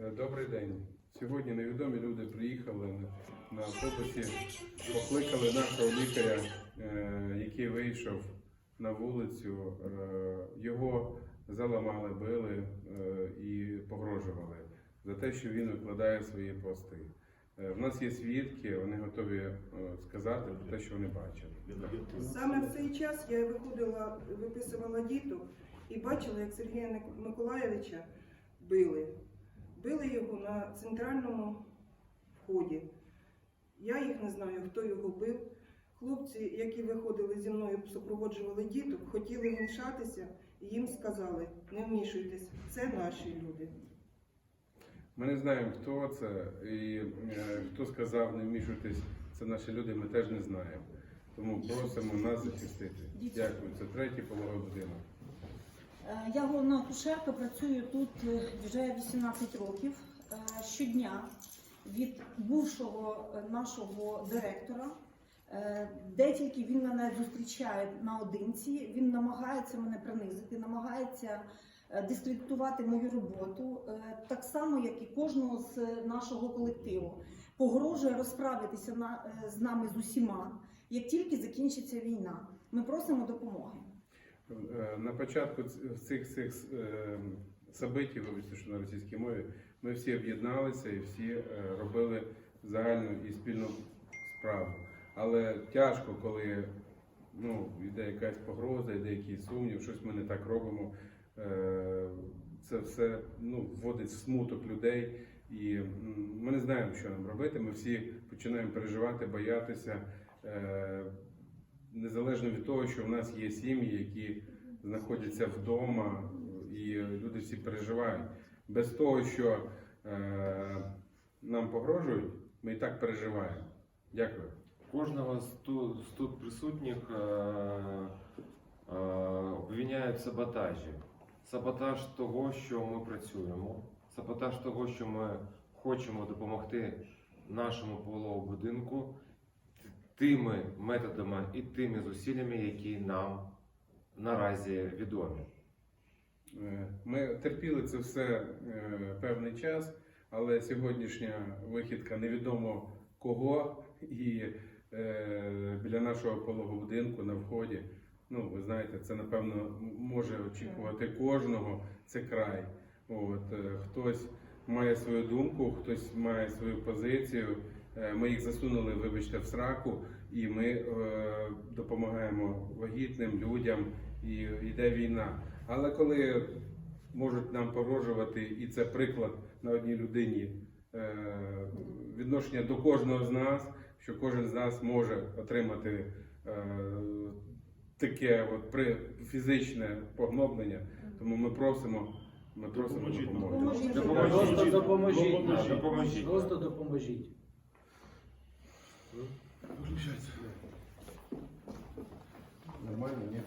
Е, Добрий день. Сьогодні невідомі люди приїхали на, автобусі, покликали нашого лікаря, е, який вийшов на вулицю. Е, його заламали, били і погрожували за те, що він викладає свої пости. В нас є свідки, вони готові сказати про те, що вони бачили. Саме в цей час я виходила, виписувала діток і бачила, як Сергія Миколаєвича били. Били його на центральному вході. Я їх не знаю, хто його бив. Хлопці, які виходили зі мною, супроводжували діток, хотіли вмішатися, і їм сказали: не вмішуйтесь, це наші люди. Ми не знаємо, хто це і е, хто сказав, не вмішуйтесь, це наші люди, ми теж не знаємо. Тому просимо нас захистити. Дякую. Це третій пологовий будинок. Е, Я головна акушерка, працюю тут е, вже 18 років. Е, Щодня від бувшого нашого директора, де тільки він мене зустрічає наодинці, він намагається мене принизити, намагається дискредитувати мою роботу, так само, як і кожного з нашого колективу. Погрожує розправитися з нами з усіма, як тільки закінчиться війна. Ми просимо допомоги. Е, На початку цих цих е, событий, вибачте, що на російській мові, ми всі об'єдналися і всі е, робили загальну і спільну справу. Але тяжко, коли ну, йде якась погроза, йде якийсь сумнів, щось ми не так робимо. Це все ну, вводить смуток людей, і ми не знаємо, що нам робити. Ми всі починаємо переживати, боятися. Незалежно від того, що в нас є сім'ї, які знаходяться вдома, і люди всі переживають. Без того, що е, нам погрожують, ми і так переживаємо. Дякую. Кожного з тут, присутніх е, е, обвиняють саботажі. Саботаж того, що ми працюємо, саботаж того, що ми хочемо допомогти нашому половому будинку тими методами і тими зусиллями, які нам наразі відомі. Е, Ми терпіли це все е, певний час, але сьогоднішня вихідка невідомо кого і е, біля нашого пологового будинку на вході. Ну, ви знаєте, це напевно може очікувати кожного. Це край. От хтось має свою думку, хтось має свою позицію. Е, Ми їх засунули, вибачте, в сраку, і ми е, допомагаємо вагітним людям, і йде війна. Але коли можуть нам погрожувати, і це приклад на одній людині е, відношення до кожного з нас, що кожен з нас може отримати е, таке от при фізичне погноблення. Тому ми просимо, ми просимо допомоги. Допоможіть. Допоможіть. Просто допоможіть. Допоможіть. Да, допоможіть. Просто. Нормально, ні?